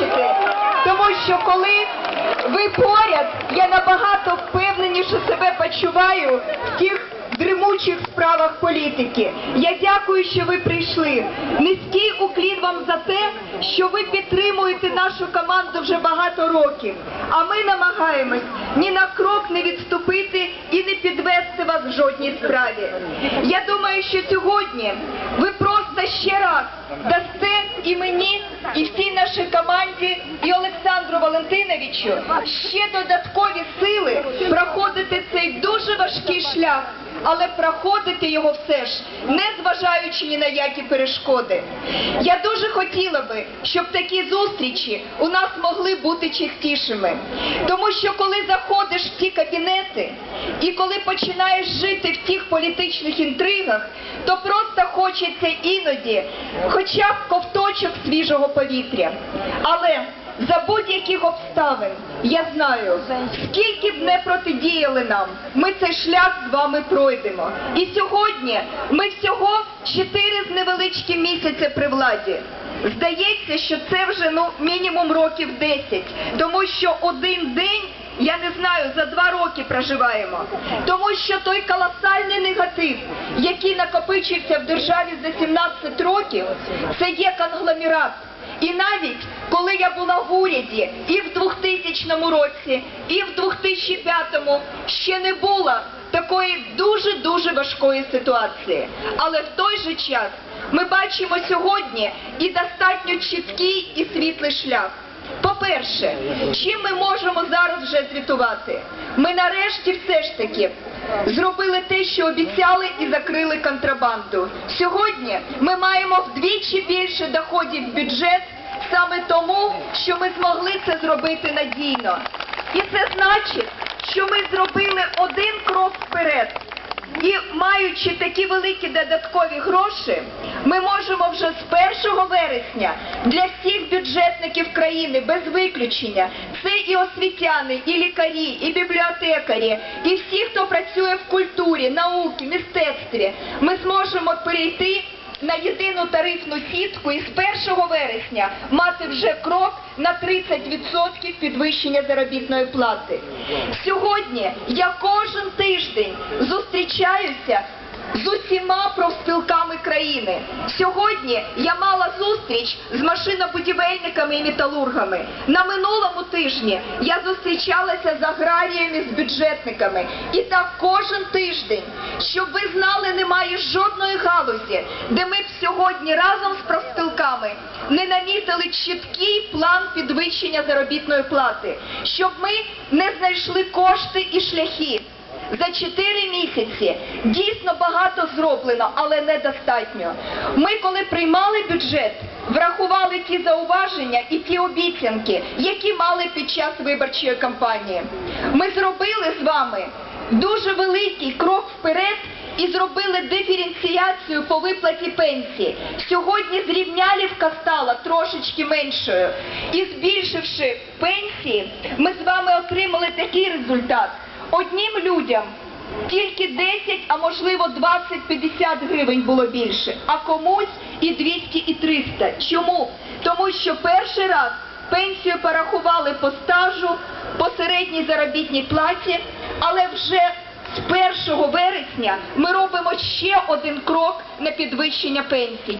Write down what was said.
бачити, тому що коли ви поряд, я набагато впевненіше себе почуваю в тих дремучих справах політики. Я дякую, що ви прийшли. Низький уклін вам за те, що ви підтримуєте нашу команду вже багато років. А ми намагаємось ні на крок не відступити і не підвести вас в жодній справі. Я думаю, що сьогодні ви просто ще раз дасте і мені, і всій нашій команді, і Олександру Валентиновичу ще додаткові сили проходити цей дуже важкий шлях. Але проходити його все ж, не зважаючи ні на які перешкоди. Я дуже хотіла би, щоб такі зустрічі у нас могли бути частішими. Тому що коли заходиш в ті кабінети і коли починаєш жити в тих політичних інтригах, то просто хочеться іноді хоча б ковточок свіжого повітря. Але за будь-яких обставин я знаю, скільки б не протидіяли нам, ми цей шлях з вами пройдемо. І сьогодні ми всього чотири з невеличким місяця при владі. Здається, що це вже ну мінімум років 10, тому що один день. Я не знаю, за два роки проживаємо, тому що той колосальний негатив, який накопичився в державі за 17 років, це є конгломерат. І навіть коли я була в уряді і в 2000 році, і в 2005 ще не було такої дуже-дуже важкої ситуації. Але в той же час ми бачимо сьогодні і достатньо чіткий і світлий шлях. По-перше, чим ми можемо зараз вже звітувати? Ми нарешті все ж таки зробили те, що обіцяли і закрили контрабанду. Сьогодні ми маємо вдвічі більше доходів в бюджет саме тому, що ми змогли це зробити надійно. І це значить, що ми зробили один крок вперед. І маючи такі великі додаткові гроші, ми можемо вже з 1 вересня. Для всіх бюджетників країни без виключення, це і освітяни, і лікарі, і бібліотекарі, і всі, хто працює в культурі, науці, мистецтві, ми зможемо перейти на єдину тарифну сітку і з 1 вересня мати вже крок на 30% підвищення заробітної плати. Сьогодні я кожен тиждень зустрічаюся з усіма профспілками країни. Сьогодні я мала зустріч з машинобудівельниками і металургами. На минулому тижні я зустрічалася з аграріями, з бюджетниками. І так кожен тиждень, щоб ви знали, немає жодної галузі, де ми б сьогодні разом з профспілками не намітили чіткий план підвищення заробітної плати, щоб ми не знайшли кошти і шляхи. За чотири місяці дійсно багато зроблено, але недостатньо. Ми, коли приймали бюджет, врахували ті зауваження і ті обіцянки, які мали під час виборчої кампанії. Ми зробили з вами дуже великий крок вперед і зробили диференціацію по виплаті пенсії. Сьогодні зрівнялівка стала трошечки меншою. І збільшивши пенсії, ми з вами отримали такий результат. Однім людям тільки 10, а можливо 20-50 гривень було більше, а комусь і 200, і 300. Чому? Тому що перший раз пенсію порахували по стажу, по середній заробітній платі, але вже з 1 вересня ми робимо ще один крок на підвищення пенсій.